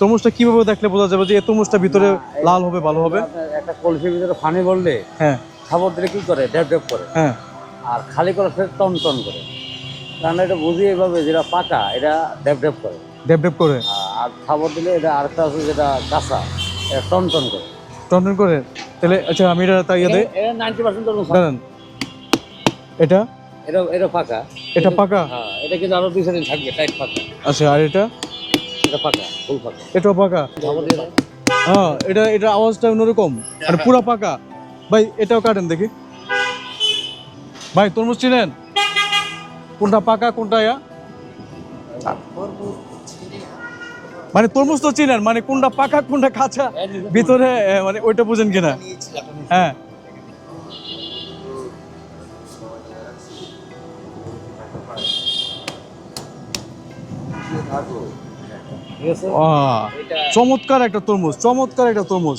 তরমুজটা কীভাবে দেখলে বোঝা যাবে যে এই তরমুজটা ভিতরে লাল হবে ভালো হবে? একটা কলসির ভিতরে ফানি বললে হ্যাঁ। খাবার দিলে কি করে? ডেপ ডেপ করে। হ্যাঁ। আর খালি করে ফের টন টন করে। কারণ এটা বুঝি এভাবে যেটা পাকা এটা ডেপ ডেপ করে। ডেপ ডেপ করে? আর খাবার দিলে এটা আরেকটা আছে যেটা কাঁচা এটা টন টন করে। টন টন করে? তাহলে আচ্ছা আমি এটা তাই ইয়ে দেই এটা নাইনটি পার্সেন্ট দাঁড়ান। এটা? এটা এটা পাকা। এটা পাকা? হ্যাঁ এটা কিন্তু আরও দুই দিন থাকবে টাইট পাকা। আচ্ছা আর এটা? এটা পাকা ফুল পাকা। এটাও পাকা? খাবার দিয়ে দাও। হ্যাঁ এটা এটা আওয়াজটা অন্যরকম আর পুরো পাকা। ভাই এটাও কাটেন দেখি। ভাই তরমুজ চিনেন? কোনটা পাকা কোনটা ইয়া? মানে তরমুজ তো চিনেন মানে কোনটা পাকা কোনটা কাঁচা? ভিতরে মানে ওইটা বুঝেন কিনা? হ্যাঁ। আহ, চমৎকার একটা তরমুজ চমৎকার একটা তরমুজ।